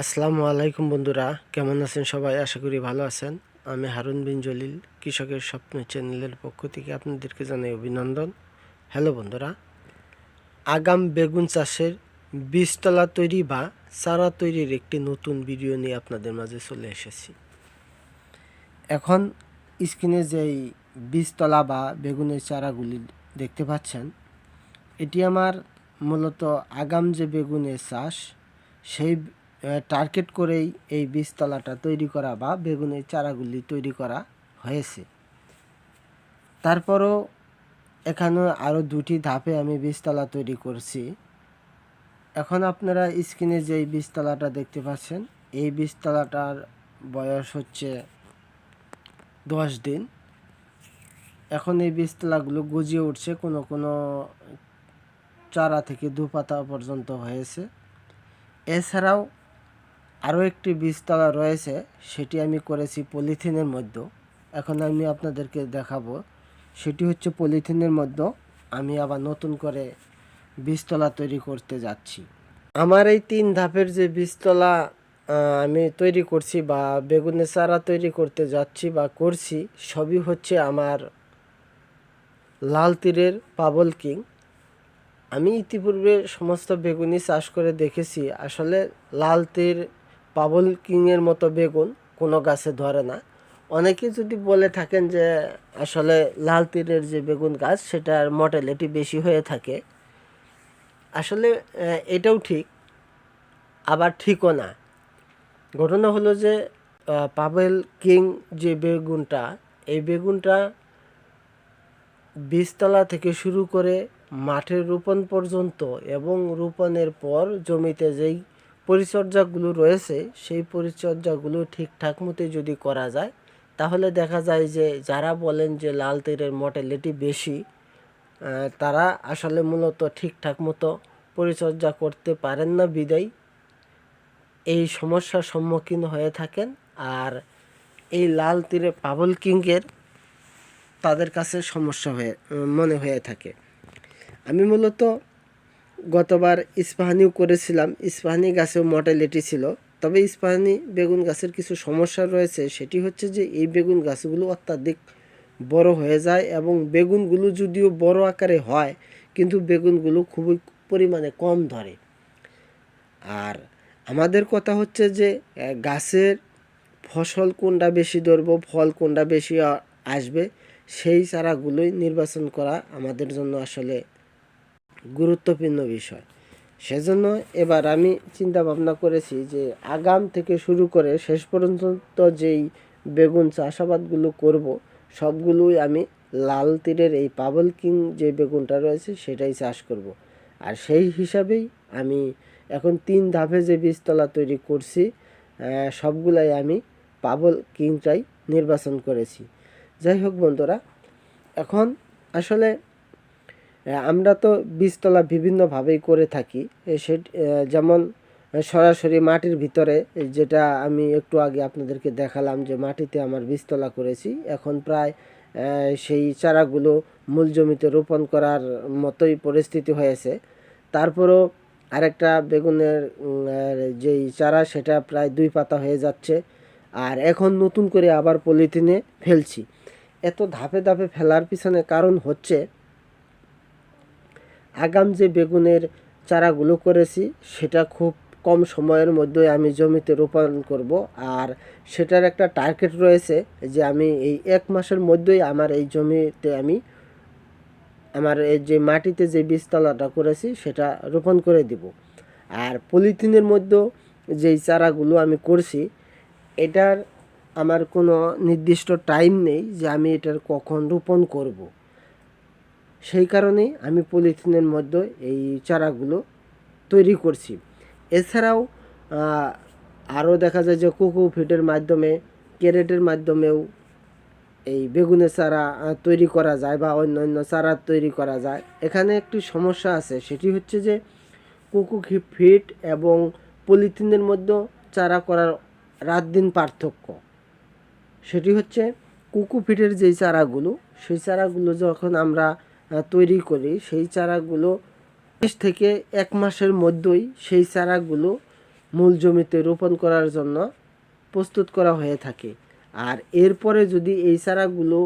আসসালামু আলাইকুম বন্ধুরা, কেমন আছেন সবাই? আশা করি ভালো আছেন। আমি হারুন বিন জলিল, কৃষকের স্বপ্ন চ্যানেলের পক্ষ থেকে আপনাদেরকে জানাই অভিনন্দন। হ্যালো বন্ধুরা, আগাম বেগুন চাষের বীজতলা তৈরি বা চারা তৈরির একটি নতুন ভিডিও নিয়ে আপনাদের মাঝে চলে এসেছি। এখন স্ক্রিনে যেই বীজতলা বা বেগুনের চারাগুলি দেখতে পাচ্ছেন, এটি আমার মূলত আগাম যে বেগুনের চাষ, সেই টার্গেট করেই এই বীজতলাটা তৈরি করা বা বেগুনের চারাগুলি তৈরি করা হয়েছে। তারপরও এখানে আরও দুটি ধাপে আমি বীজতলা তৈরি করছি। এখন আপনারা স্ক্রিনে যেই বীজতলাটা দেখতে পাচ্ছেন, এই বীজতলাটার বয়স হচ্ছে দশ দিন। এখন এই বীজতলাগুলো গজিয়ে উঠছে, কোনো কোনো চারা থেকে দু পাতা পর্যন্ত হয়েছে। এছাড়াও আরও একটি বীজতলা রয়েছে, সেটি আমি করেছি পলিথিনের মধ্যে। এখন আমি আপনাদেরকে দেখাবো, সেটি হচ্ছে পলিথিনের মধ্যে আমি আবার নতুন করে বীজতলা তৈরি করতে যাচ্ছি। আমার এই তিন ধাপের যে বীজতলা আমি তৈরি করছি বা বেগুনের চারা তৈরি করতে যাচ্ছি বা করছি, সবই হচ্ছে আমার লাল তীরের পাবল কিং। আমি ইতিপূর্বে সমস্ত বেগুনি চাষ করে দেখেছি, আসলে লাল তীর পাবল কিংয়ের মতো বেগুন কোনো গাছে ধরে না। অনেকে যদি বলে থাকেন যে, আসলে লাল তীরের যে বেগুন গাছ, সেটার মর্টালিটি বেশি হয়ে থাকে। আসলে এটাও ঠিক, আবার ঠিকও না। ঘটনা হলো যে পাবেল কিং যে বেগুনটা, এই বেগুনটা বীজতলা থেকে শুরু করে মাঠের রোপণ পর্যন্ত এবং রোপণের পর জমিতে যেই পরিচর্যাগুলো রয়েছে, সেই পরিচর্যাগুলো ঠিকঠাক মতো যদি করা যায়, তাহলে দেখা যায় যে যারা বলেন যে লাল তীরের মর্টালিটি বেশি তারা আসলে মূলত ঠিকঠাক মতো পরিচর্যা করতে পারেন না বিদায়। এই সমস্যার সম্মুখীন হয়ে থাকেন আর এই লাল তীরে পাবল কিংয়ের তাদের কাছে সমস্যা হয়ে, মনে হয়ে থাকে। আমি মূলত গতবার ইস্পাহানিও করেছিলাম। ইস্পাহানি গাছেও মর্টালিটি ছিল। তবে ইস্পাহানি বেগুন গাছের কিছু সমস্যা রয়েছে। সেটি হচ্ছে যে, এই বেগুন গাছগুলো অত্যাধিক বড় হয়ে যায় এবং বেগুনগুলো যদিও বড় আকারে হয়, কিন্তু বেগুনগুলো খুবই পরিমাণে কম ধরে। আর আমাদের কথা হচ্ছে যে গাছের ফসল কোনটা বেশি ধরবো, ফল কোনটা বেশি আসবে, সেই চারাগুলোই নির্বাচন করা আমাদের জন্য আসলে গুরুত্বপূর্ণ বিষয়। সেজন্য এবার আমি চিন্তা ভাবনা করেছি যে আগাম থেকে শুরু করে শেষ পর্যন্ত যেই বেগুন চাষাবাদগুলো করব, সবগুলোই আমি লাল তীরের এই পাবল কিং যে বেগুনটা রয়েছে সেটাই চাষ করব। আর সেই হিসাবেই আমি এখন তিন ধাপে যে বীজতলা তৈরি করছি সবগুলাই আমি পাবল কিংটাই নির্বাচন করেছি। যাই হোক বন্ধুরা, এখন আসলে আমরা তো বীজতলা বিভিন্নভাবেই করে থাকি। সে যেমন সরাসরি মাটির ভিতরে যেটা আমি একটু আগে আপনাদেরকে দেখালাম যে মাটিতে আমার বীজতলা করেছি। এখন প্রায় সেই চারাগুলো মূল জমিতে রোপণ করার মতোই পরিস্থিতি হয়েছে। তারপরও আরেকটা বেগুনের যেই চারা, সেটা প্রায় দুই পাতা হয়ে যাচ্ছে। আর এখন নতুন করে আবার পলিথিনে ফেলছি। এত ধাপে ধাপে ফেলার পিছনে কারণ হচ্ছে আগাম যে বেগুনের চারাগুলো করেছি, সেটা খুব কম সময়ের মধ্যে আমি জমিতে রোপণ করব আর সেটার একটা টার্গেট রয়েছে যে আমি এই এক মাসের মধ্যেই আমার এই জমিতে আমি আমার এই যে মাটিতে যে বীজতলাটা করেছি, সেটা রোপণ করে দিব আর পলিথিনের মধ্যে যেই চারাগুলো আমি করছি, এটার আমার কোনো নির্দিষ্ট টাইম নেই যে আমি এটার কখন রোপণ করব। সেই কারণেই আমি পলিথিনের মধ্যে এই চারাগুলো তৈরি করছি। এছাড়াও আরও দেখা যায় যে কোকো ফিটের মাধ্যমে, ক্যারেটের মাধ্যমেও এই বেগুনের চারা তৈরি করা যায় বা অন্যান্য চারা তৈরি করা যায়। এখানে একটি সমস্যা আছে, সেটি হচ্ছে যে কোকো ফিট এবং পলিথিনের মধ্যে চারা করার রাত দিন পার্থক্য। সেটি হচ্ছে কুকু ফিটের যেই চারাগুলো, সেই চারাগুলো যখন আমরা তৈরি করি। সেই চারাগুলো বিশ থেকে এক মাসের মধ্যেই সেই চারাগুলো মূল জমিতে রোপণ করার জন্য প্রস্তুত করা হয়ে থাকে। আর এরপরে যদি এই চারাগুলো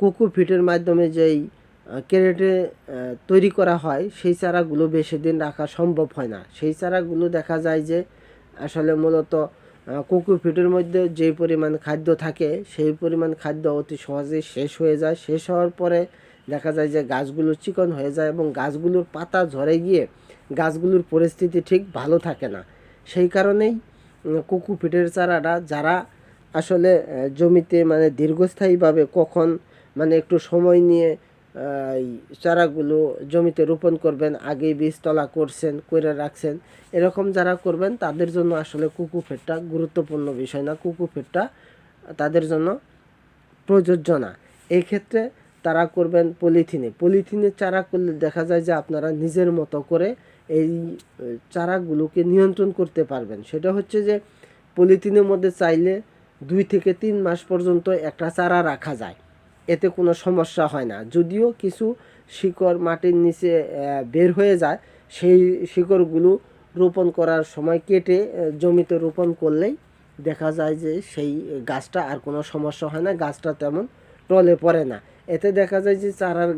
কোকো ফিটের মাধ্যমে যেই ক্যারেটে তৈরি করা হয়, সেই চারাগুলো বেশি দিন রাখা সম্ভব হয় না। সেই চারাগুলো দেখা যায় যে আসলে মূলত কোকো ফিটের মধ্যে যে পরিমাণ খাদ্য থাকে, সেই পরিমাণ খাদ্য অতি সহজেই শেষ হয়ে যায়। শেষ হওয়ার পরে দেখা যায় যে গাছগুলো চিকন হয়ে যায় এবং গাছগুলোর পাতা ঝরে গিয়ে গাছগুলোর পরিস্থিতি ঠিক ভালো থাকে না। সেই কারণেই কোকো ফিটের চারাটা যারা আসলে জমিতে মানে দীর্ঘস্থায়ীভাবে কখন মানে একটু সময় নিয়ে চারাগুলো জমিতে রোপণ করবেন আগে বীজতলা করছেন করে রাখছেন, এরকম যারা করবেন তাদের জন্য আসলে কুকু ফেটটা গুরুত্বপূর্ণ বিষয় না। কুকু ফেটটা তাদের জন্য প্রযোজ্য না। এই ক্ষেত্রে তারা করবেন পলিথিনে। পলিথিনের চারা করলে দেখা যায় যে আপনারা নিজের মতো করে এই চারাগুলোকে নিয়ন্ত্রণ করতে পারবেন। সেটা হচ্ছে যে পলিথিনের মধ্যে চাইলে দুই থেকে তিন মাস পর্যন্ত একটা চারা রাখা যায়। এতে কোনো সমস্যা হয় না। যদিও কিছু শিকড় মাটির নিচে বের হয়ে যায়, সেই শিকড়গুলো রোপণ করার সময় কেটে জমিতে রোপণ করলেই দেখা যায় যে সেই গাছটা আর কোনো সমস্যা হয় না। গাছটা তেমন টলে পড়ে না। এতে দেখা যায় যে চারার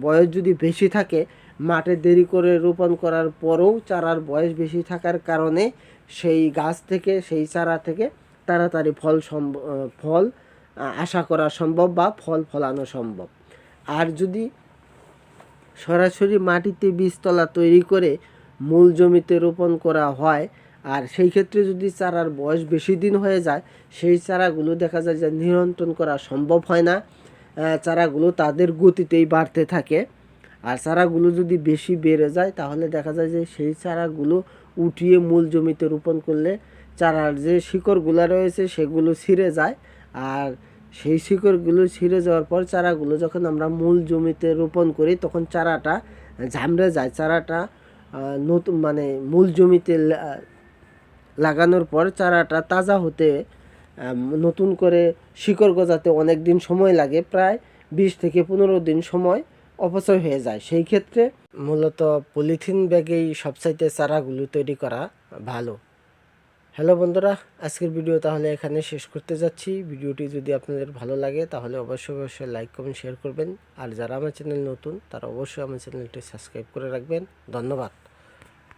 বয়স যদি বেশি থাকে মাঠে দেরি করে রোপণ করার পরেও চারার বয়স বেশি থাকার কারণে সেই গাছ থেকে সেই চারা থেকে তাড়াতাড়ি ফল সম্ভ- আহ, ফল আশা করা সম্ভব বা ফল ফলানো সম্ভব। আর যদি সরাসরি মাটিতে বীজতলা তৈরি করে মূল জমিতে রোপণ করা হয় আর সেই ক্ষেত্রে যদি চারার বয়স বেশি দিন হয়ে যায় সেই চারাগুলো দেখা যায় যে নিয়ন্ত্রণ করা সম্ভব হয় না। চারাগুলো তাদের গতিতেই বাড়তে থাকে। আর চারাগুলো যদি বেশি বেড়ে যায়, তাহলে দেখা যায় যে সেই চারাগুলো উঠিয়ে মূল জমিতে রোপণ করলে চারার যে শিকড়গুলো রয়েছে, সেগুলো ছিঁড়ে যায়। আর সেই শিকড়গুলো ছিঁড়ে যাওয়ার পর চারাগুলো যখন আমরা মূল জমিতে রোপণ করি, তখন চারাটা ঝামড়ে যায়। চারাটা নতুন মানে মূল জমিতে লাগানোর পর চারাটা তাজা হতে নতুন করে শিকড় গজাতে অনেক দিন সময় লাগে, প্রায় বিশ থেকে পনেরো দিন সময় অপচয় হয়ে যায়। সেই ক্ষেত্রে মূলত পলিথিন ব্যাগেই সবচাইতে চারাগুলো তৈরি করা ভালো। হ্যালো বন্ধুরা, আজকের ভিডিও তাহলে এখানে শেষ করতে যাচ্ছি। ভিডিওটি যদি আপনাদের ভালো লাগে তাহলে অবশ্যই অবশ্যই লাইক, কমেন্ট, শেয়ার করবেন। আর যারা আমার চ্যানেল নতুন তারা অবশ্যই আমার চ্যানেলটি সাবস্ক্রাইব করে রাখবেন। ধন্যবাদ।